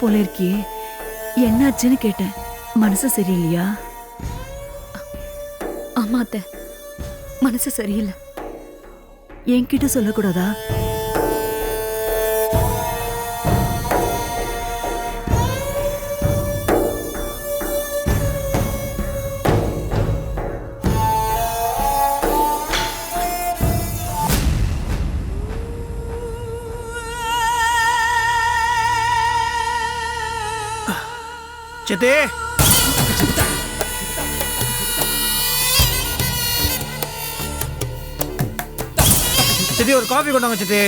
போல இருக்கியே என்னாச்சுன்னு கேட்டேன். மனசு சரியில்லையா? ஆமா அத்தை மனசு சரியில்லை. என்கிட்ட சொல்லக்கூடாதா? சித்தி. சித்தி ஒரு காஃபி கொண்டாங்க சித்தி.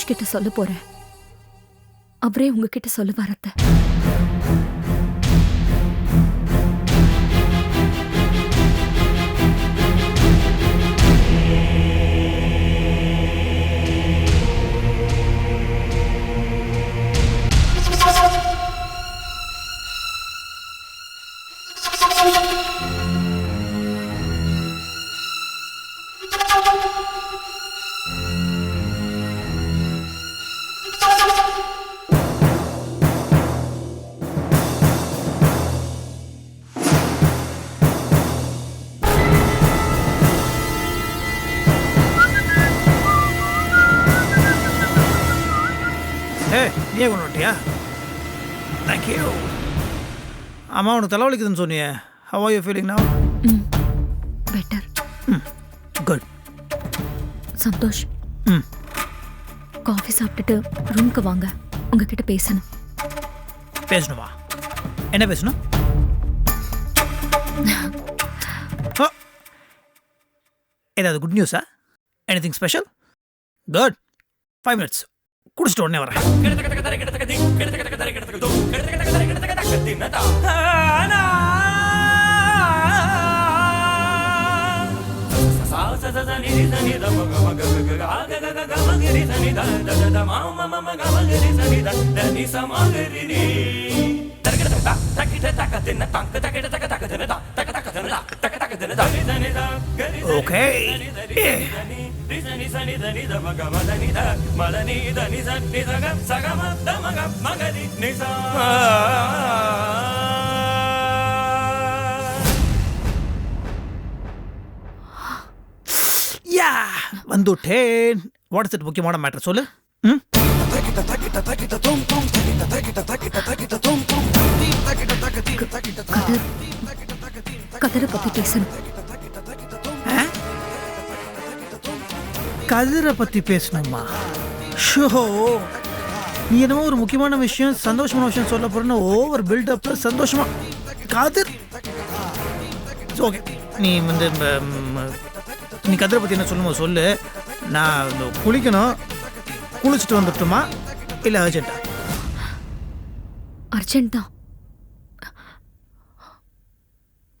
சந்தோஷ் கிட்ட சொல்ல போறேன். அவரே உங்ககிட்ட சொல்லுவார் அத்தை. ஏ நீயே கொண்டு வந்துட்டியா தேங்க்யூ அம்மா உனக்கு தலைவலிக்குதுன்னு சொன்னியே. How are you feeling now ம். Better good Santhosh. ம். காஃபி சாப்பிட்டுட்டு ரூம்க்கு வாங்க. உங்ககிட்ட பேசணும். பேசணுமா? என்ன பேசணும். ஏதாவது good நியூஸா anything special good five minutes குடிச்சிட்டு உடனே வரேன் ஓகே யா வந்துட்டேன் வாட்ஸ் இட் முக்கியமான மேட்டர் சொல்லு ம் கதர் கதரை பத்தி பேசணும். கதிரை பத்தி பேசணுமா? ஷோ. நீ என்னமோ ஒரு முக்கியமான விஷயம் சந்தோஷமான விஷயம் சொல்ல போறேன்னு ஓவர் பில்டப்ல சந்தோஷமா. கதிர். ஓகே நீ வந்து நீ கதிரை பத்தி என்ன சொல்லுமோ சொல்லு. நான் குளிக்கணும். குளிச்சுட்டு வந்துட்டுமா? இல்லை அர்ஜென்ட்டா அர்ஜென்ட் தான்.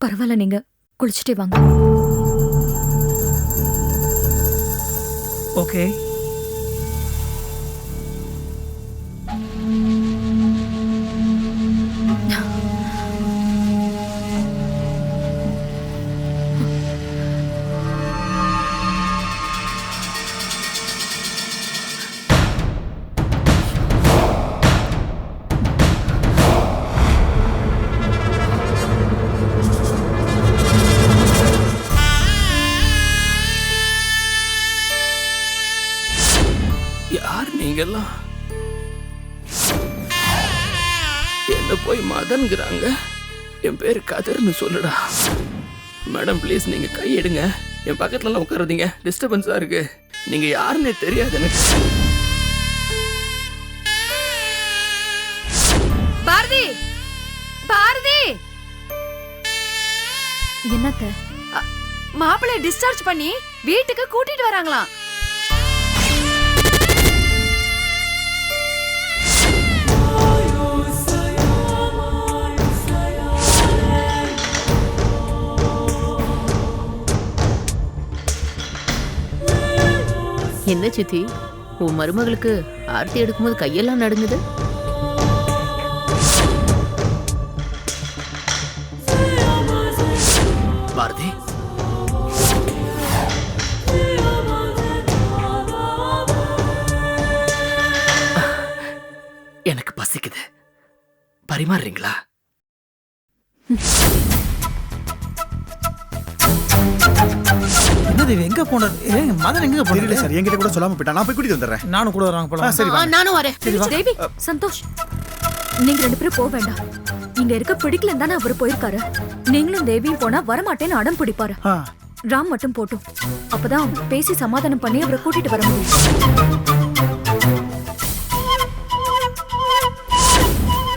பரவாயில்ல நீங்க குளிச்சுட்டே வாங்க. ஓகே யார் என்ன போய் மதன்கிறாங்க? என் பேர் கதர்னு சொல்லுடா. மேடம் ப்ளீஸ் நீங்க கை எடுங்க. என் பக்கத்துலலாம் உட்காருதீங்க டிஸ்டர்பன்ஸா இருக்கு. நீங்க யாருன்னே தெரியாது எனக்கு. பாரதி! பாரதி! என்னத்த? மாப்பிள்ளை டிஸ்சார்ஜ் பண்ணி வீட்டுக்கு கூட்டிட்டு வராங்களாம். என்ன சித்தி? உன் மருமகளுக்கு ஆர்த்தி எடுக்கும்போது கையெல்லாம் நடுங்குது? பாரதி. எனக்கு பசிக்குது. பரிமாறுறீங்களா? எங்க போனது? ஏங்க மதன் எங்க தெரியல போனது சார் என்கிட்ட கூட சொல்லாம போயிட்டான் நான் போய் கூட்டிட்டு வந்துடுறேன். நானும் கூட வராங்க போலாம் சரி ஆ. நானும் வரேன். தேவி சந்தோஷ் நீங்க ரெண்டு பேரும் போக வேண்டாம். இங்க இருக்க பிடிக்கலன்னு தானே அவர் போயிருக்காரு. நீங்களும் தேவியும் போனா வரமாட்டேன்னு அடம் பிடிப்பாரு. ஆ, ராம் மட்டும் போட்டும். அப்பதான் பேசி சமாதானம் பண்ணி அவரை கூட்டிட்டு வர முடியும்.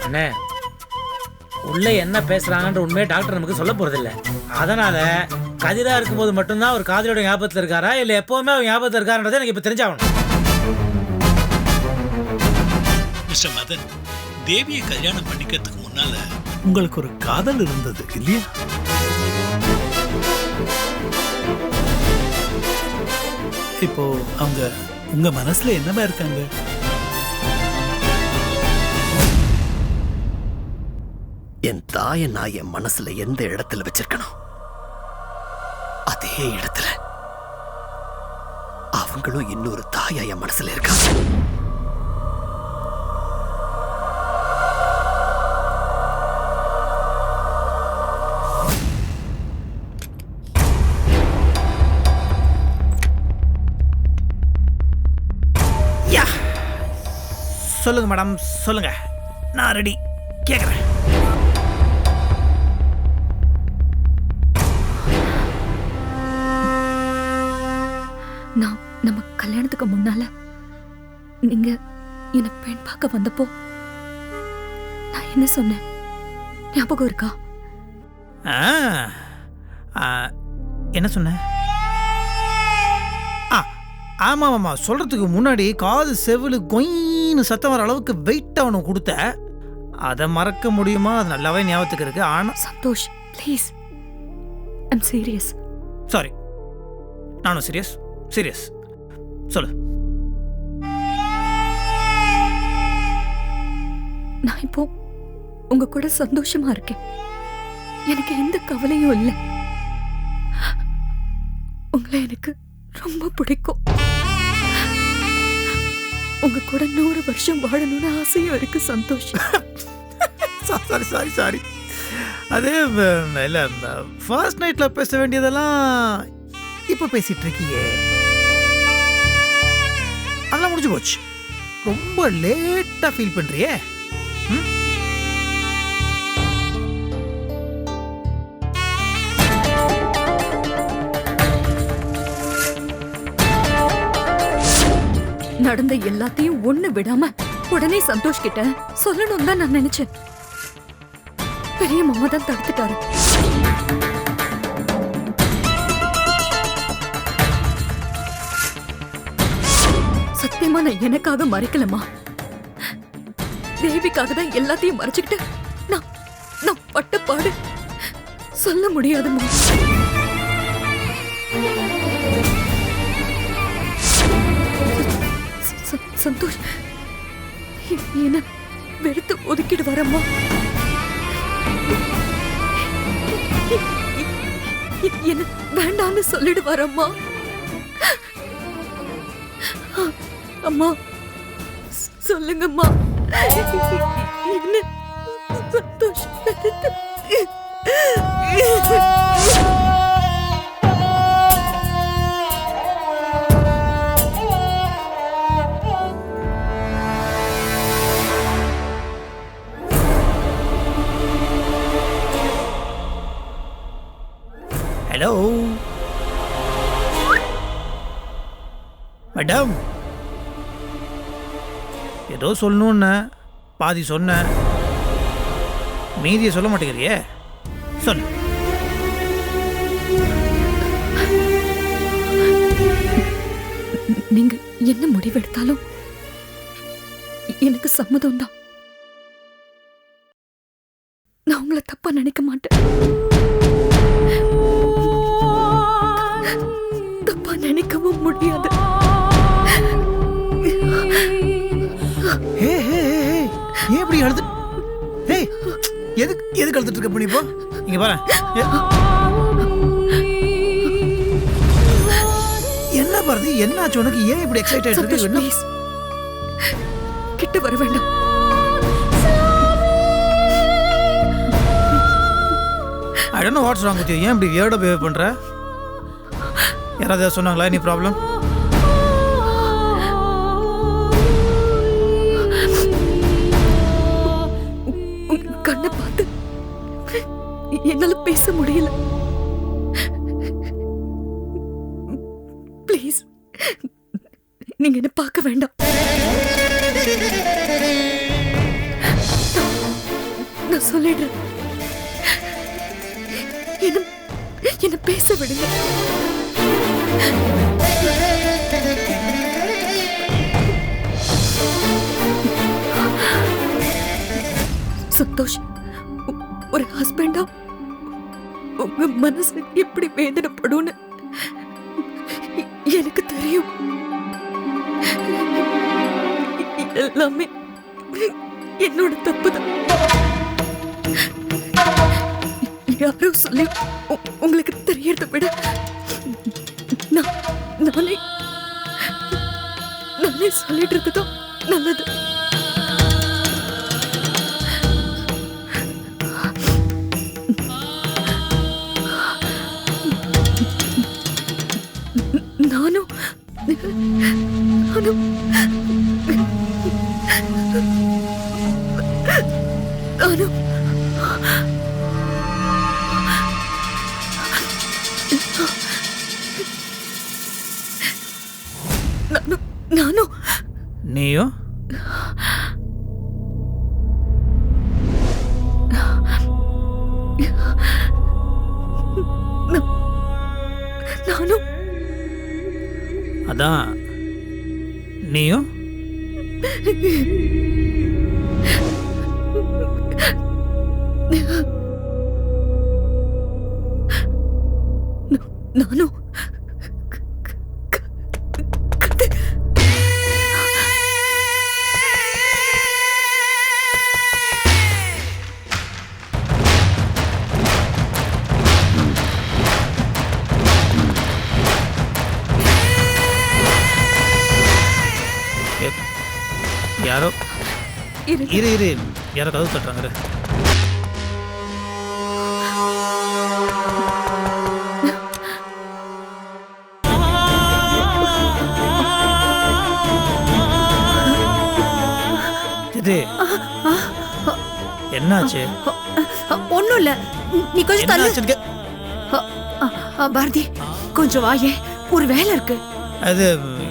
அண்ணே உள்ள என்ன பேசுறாங்கன்ற உண்மையை டாக்டர் நமக்கு சொல்ல போறதில்ல. அதனால கதிரா இருக்கும்போது மட்டும்தான் அவர் காதலியோட ஞாபகத்துல இருக்காரா? இல்ல எப்பவுமே அவர் ஞாபகத்துல இருக்காருன்றதை எனக்கு இப்ப தெரிஞ்சாகணும். மிஸ்டர் மதன் தேவியை கல்யாணம் பண்ணிக்கிறதுக்கு முன்னால உங்களுக்கு ஒரு காதல் இருந்தது இல்லையா? இப்போ அவங்க உங்க மனசுல என்னவா இருக்காங்க? என் தாயை நான் என் மனசுல எந்த இடத்துல வச்சிருக்கணும்? அதே இடத்துல. அவங்களும் இன்னொரு தாயா என் மனசுல இருக்காங்க யா. சொல்லுங்க மேடம். சொல்லுங்க. நான் ரெடி. கேட்குறேன் கல்யாணத்துக்கு முன்னால நீங்க என்ன பெண் பார்க்க வந்தப்போ நான் என்ன சொன்னேன்? ஞாபகம் இருக்கா? என்ன சொன்ன? ஆ ஆமாம் ஆமாம் சொல்கிறதுக்கு முன்னாடி காது செவிலு கொயின்னு சத்தம் வர அளவுக்கு வெயிட் அவனுக்கு கொடுத்த. அதை மறக்க முடியுமா? அது நல்லாவே ஞாபகத்துக்கு இருக்கு. ஆனால் Santhosh please I'm serious sorry நானும் சீரியஸ் சீரியஸ் சொல்லு. நான் இப்போ உங்க கூட சந்தோஷமா இருக்கேன். எனக்கு எந்த கவலையும் இல்லை. உங்களை எனக்கு ரொம்ப பிடிக்கும். உங்க கூட நூறு வருஷம் வாழணும்னு ஆசையும் இருக்கு சந்தோஷ் சாரி சாரி சாரி அதே இல்ல ஃபர்ஸ்ட் நைட்ல பேச வேண்டியதெல்லாம் இப்போ பேசிட்டு இருக்கியே. அதெல்லாம் முடிஞ்சு போச்சு. ரொம்ப லேட்டா ஃபீல் பண்றியே. நடந்த எல்லாத்தையும் ஒண்ணு விடாம உடனே சந்தோஷ் கிட்ட சொல்லணும் தான் நான் நினைச்சேன். பெரிய மாமா தான் தடுத்துட்டாரு. சத்தியமா நான் எனக்காக மறைக்கலமா தேவிக்காக தான் எல்லாத்தையும் மறைச்சுக்கிட்டு நான் நான் பட்ட பாடு சொல்ல முடியாதுமா சந்தோஷ் என்ன வெறுத்து ஒதுக்கிட்டு வரம்மா என்ன வேண்டான்னு சொல்லிடு வரம்மா அம்மா. ஸ்- சொல்லுங்கம்மா. என்ன? ஹலோ மேடம் ஏதோ சொல்லணும்னு பாதி சொன்ன. மீதியை சொல்ல மாட்டேங்கிறியே? சொன்ன நீங்க என்ன முடிவெடுத்தாலும் எனக்கு சம்மதம் தான் நான் உங்களை தப்பா நினைக்க மாட்டேன். தப்பா நினைக்கவும் முடியாது. ஏன் இப்படி அழுது? ஹே எதுக்கு எதுக்கு அழுதுட்டு இருக்க பண்ணி இப்போ? இங்க பாரு. என்ன பாரதி என்ன ஆச்சு உனக்கு ஏன் இப்படி எக்ஸைட் ஆயிட்டு இருக்கு? கிட்ட வர வேண்டாம். I don't know what's wrong with you ஏன் இப்படி வியர்டா பிஹேவ் பண்ற? யாராவது சொன்னாங்களா? எனி ப்ராப்ளம் பேச முடியல. ப்ளீஸ் நீங்க என்ன பார்க்க வேண்டாம். நான் சொல்லிடுறேன். என்ன என்ன பேச விடுங்க. சந்தோஷ் ஒரு ஹஸ்பண்டா உங்க மனசு எப்படி வேதனைப்படும்னு எனக்கு தெரியும். எல்லாமே என்னோட தப்பு தான் யாரோ சொல்லி உங்களுக்கு தெரியறத விட நான் நானே நானே சொல்லிடுறது தான் நல்லது. இரு யாரோ கதவு தட்டுறாங்க. இது என்னாச்சு? ஒன்றும் இல்லை நீ கொஞ்சம் தள்ளு. பாரதி கொஞ்சம் வாயே. ஒரு வேலை இருக்கு. அது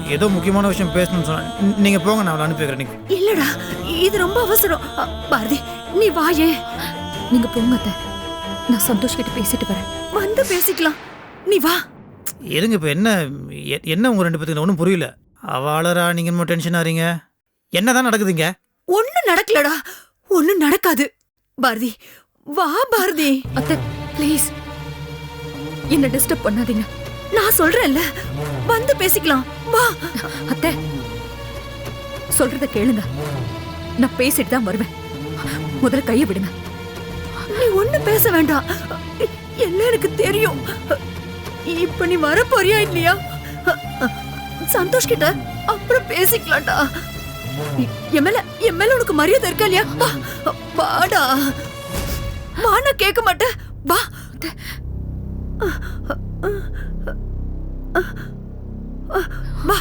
ஏதோ முக்கியமான விஷயம் பேசணும்னு சொன்னேன் நீங்க போங்க நான் அவளை அனுப்பி வைக்கிறேன் நீங்க இல்லடா இது ரொம்ப அவசரம். அ, பாரதி நீ வாயே நீங்க போங்க அத்தை. நான் சந்தோஷ் கிட்ட பேசிட்டு வரேன். வந்து பேசிக்கலாம். நீ வா. இருங்க இப்போ என்ன எ- என்ன உங்க ரெண்டு பேத்துக்கு ஒன்றும் புரியல. அவளரா நீங்க இன்னும் டென்ஷன் ஆறீங்க. என்னதான் நடக்குதுங்க? ஒண்ணும் நடக்கலடா. ஒண்ணும் நடக்காது. பாரதி வா பாரதி. அத்தை ப்ளீஸ் என்ன டிஸ்டர்ப் பண்ணாதீங்க. நான் சொல்றேன்ல. வந்து பேசிக்கலாம். வா. அத்தை சொல்றத கேளுங்க. நான் பேசிட்டு தான் வருவேன். முதல்ல கையை விடுங்க. நீ ஒண்ணு பேச வேண்டாம். எல்லாம் எனக்கு தெரியும். இப்ப நீ வர போறியா இல்லையா? சந்தோஷ் கிட்ட அப்புறம் பேசிக்கலாம்டா. என் மேல என் மேல உனக்கு மரியாதை இருக்கா இல்லையா? வாடா. வா நான் கேட்க மாட்டேன். வா. வா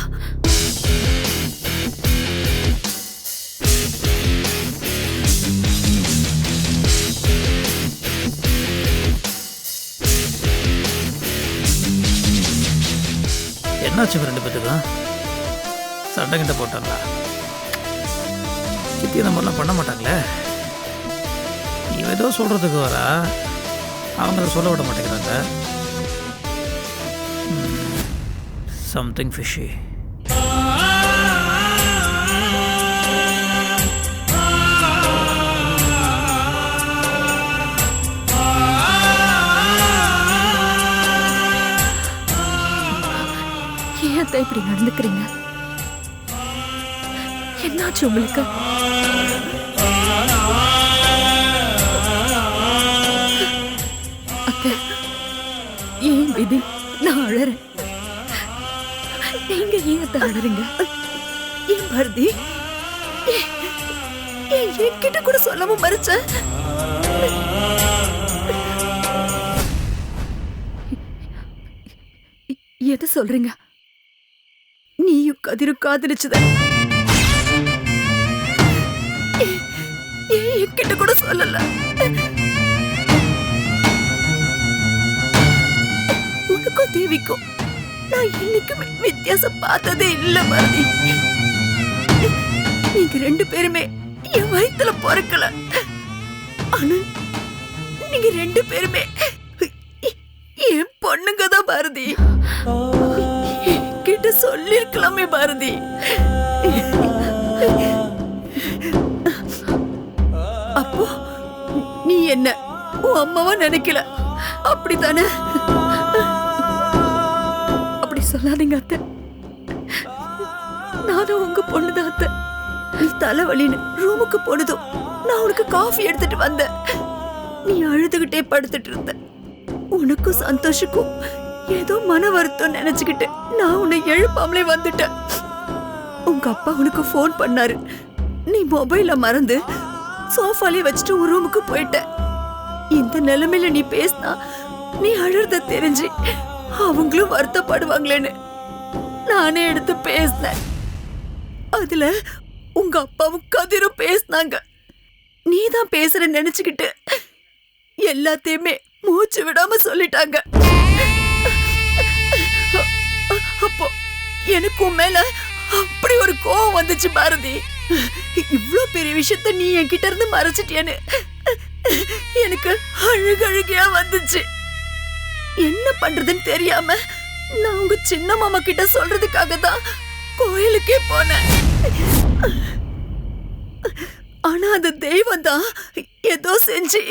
என்னாச்சு ரெண்டு பேத்துக்கும்? சண்டை கிட்ட போட்டாங்களா? சித்தி இந்த மாதிரிலாம் பண்ண மாட்டாங்களே. இவ ஏதோ சொல்றதுக்கு வரா. அவங்க சொல்ல விட மாட்டேங்கிறாங்க. Something fishy. ஏன் இப்படி நடந்துக்கிறீங்க? என்னாச்சு உங்களுக்கு? ஏன் விதி? நான் அழறேன். நீங்க ஏன் அத்தை அழறீங்க? ஏன் பாரதி? ஏன் என்கிட்ட கூட சொல்லாம மறைச்ச? எது சொல்றீங்க? நீயும் கதிரும் காதலிச்சத. ஏன் என்கிட்ட கூட சொல்லல? உனக்கும் தேவிக்கும். நான் வித்தியாசம் பார்த்ததே இல்ல பாரதி நீங்க ரெண்டு பேருமே என் வயித்துல பிறக்கல. ஆனா நீங்க ரெண்டு பேருமே என் பொண்ணுங்க தான் பாரதி கிட்ட சொல்லிருக்கலாமே பாரதி அப்போ நீ என்ன உன் அம்மாவா நினைக்கல? அப்படித்தானே? சொல்லாதீங்க அத்தை. நானும் உங்க பொண்ணுதான் அத்தை. தலைவலின்னு ரூமுக்கு போனதும் நான் உனக்கு காஃபி எடுத்துட்டு வந்தேன். நீ அழுதுகிட்டே படுத்துட்டு இருந்த. உனக்கும் சந்தோஷக்கும் ஏதோ மன வருத்தம் நினைச்சுக்கிட்டு நான் உன்னை எழுப்பாமலே வந்துட்டேன். உங்க அப்பா உனக்கு ஃபோன் பண்ணாரு. நீ மொபைல மறந்து சோஃபாலே வச்சுட்டு உன் ரூமுக்கு போயிட்ட. இந்த நிலைமையில நீ பேசினா நீ அழுறத தெரிஞ்சு அவங்களும் வருத்தப்படுவாங்களேன்னு நானே எடுத்து பேசினேன். அதுல உங்க அப்பாவும் கதிரும் பேசினாங்க. நீ தான் பேசுற நினைச்சுக்கிட்டு எல்லாத்தையுமே மூச்சு விடாம சொல்லிட்டாங்க. அப்போ எனக்கு மேல அப்படி ஒரு கோவம் வந்துச்சு பாரதி. இவ்ளோ பெரிய விஷயத்த நீ என்கிட்ட இருந்து மறைச்சிட்டியேன்னு எனக்கு அழுகழுகையா வந்துச்சு. என்ன பண்றதுன்னு தெரியாம நான் உங்க சின்ன மாமா கிட்ட சொல்றதுக்காக தான் கோயிலுக்கே போனேன். ஆனா அது தெய்வம் தான் ஏதோ செஞ்சு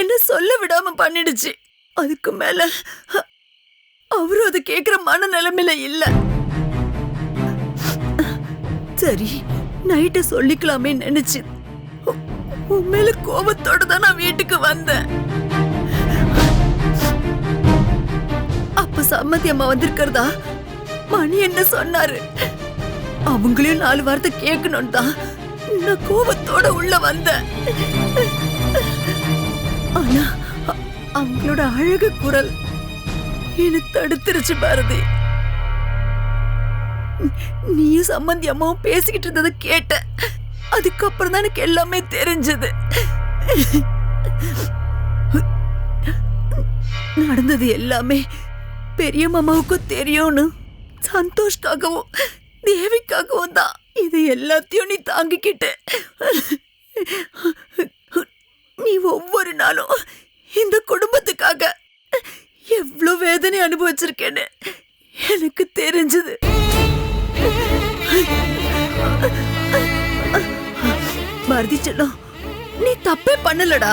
என்ன சொல்ல விடாம பண்ணிடுச்சு. அதுக்கு மேல அவரும் அதை கேக்குற மனநிலைமையில இல்ல. சரி நைட்டு சொல்லிக்கலாமே நினைச்சு உன் மேல கோபத்தோட தான் நான் வீட்டுக்கு வந்தேன். சம்மந்தி சம்மதி அம்மா வந்திருக்கிறதா? மணி என்ன சொன்னாரு? அவங்களையும் நாலு வார்த்தை கேட்கணும் தான் நான் கோபத்தோட உள்ள வந்தேன். ஆனா அவங்களோட அழகு குரல் என்ன தடுத்துருச்சு பாரதி. நீயும் சம்மந்தி அம்மாவும் பேசிக்கிட்டு இருந்ததை கேட்ட அதுக்கப்புறம் தான் எனக்கு எல்லாமே தெரிஞ்சது. நடந்தது எல்லாமே பெரிய மாமாவுக்கும் தெரியும்னு சந்தோஷ்காகவும் தேவிக்காகவும் தான் இது எல்லாத்தையும் நீ தாங்கிக்கிட்ட. நீ ஒவ்வொரு நாளும் இந்த குடும்பத்துக்காக எவ்வளோ வேதனை அனுபவிச்சிருக்கேன்னு எனக்கு தெரிஞ்சது. பாரதி செல்லம் நீ தப்பே பண்ணலடா.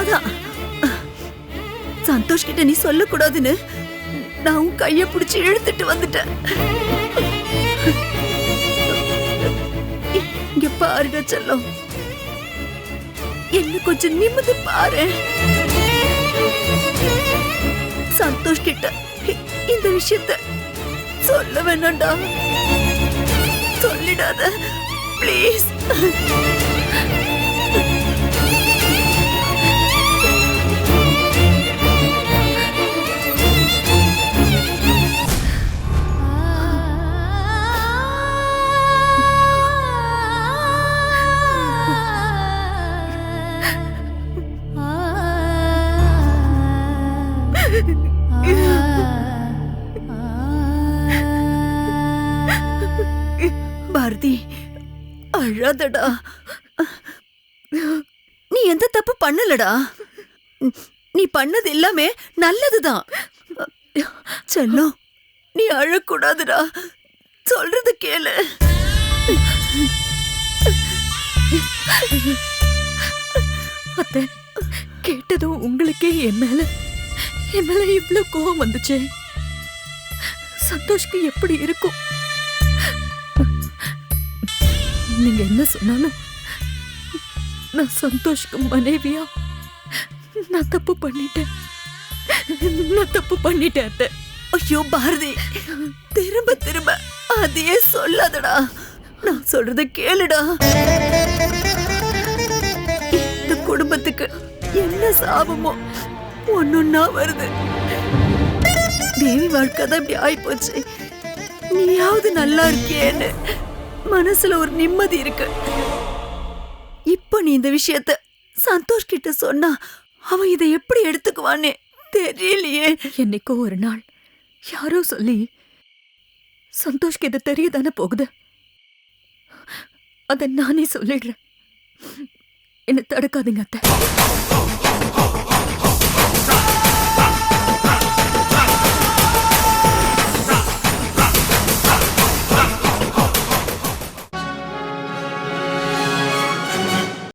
அதான் சந்தோஷ் கிட்ட நீ சொல்லக்கூடாதுன்னு நான் உன் கைய பிடிச்சு இழுத்துட்டு வந்துட்டேன். இங்க பாருடா செல்லம். என்ன கொஞ்சம் நிம்மதி பாரு. சந்தோஷ் கிட்ட இந்த விஷயத்த சொல்ல வேணாம்டா. சொல்லிடாத ப்ளீஸ் அழாதடா நீ எந்த தப்பு பண்ணலடா. நீ பண்ணது எல்லாமே நல்லதுதான். செல்லம் நீ அழக்கூடாதுடா. சொல்றது கேளு. அத்தை கேட்டதும் உங்களுக்கே என் மேல என் மேல இவ்வளவு கோவம் வந்துச்சு. சந்தோஷ்க்கு எப்படி இருக்கும்? நீங்க என்ன சொன்னாலும் நான் சந்தோஷ்க்கு மனைவியா? நான் தப்பு பண்ணிட்டேன். நான் தப்பு பண்ணிட்டேன் அத்தை. ஐயோ பாரதி. திரும்ப திரும்ப. அதையே சொல்லாதடா. நான் சொல்றத கேளுடா. இந்த குடும்பத்துக்கு என்ன சாபமோ ஒன்னொன்னா வருது. தேவி வாழ்க்கை தான் இப்படி ஆயிப்போச்சு. நீயாவது நல்லா இருக்கியேன்னு. மனசுல ஒரு நிம்மதி இருக்கு. இப்போ நீ இந்த விஷயத்த சந்தோஷ் கிட்ட சொன்னா அவன் இதை எப்படி எடுத்துக்குவானே தெரியலையே. என்னைக்கோ ஒரு நாள் யாரோ சொல்லி சந்தோஷ்க்கு இது தெரியதானே போகுது? அதை நானே சொல்லிடுறேன். என்ன தடுக்காதீங்க அத்தை.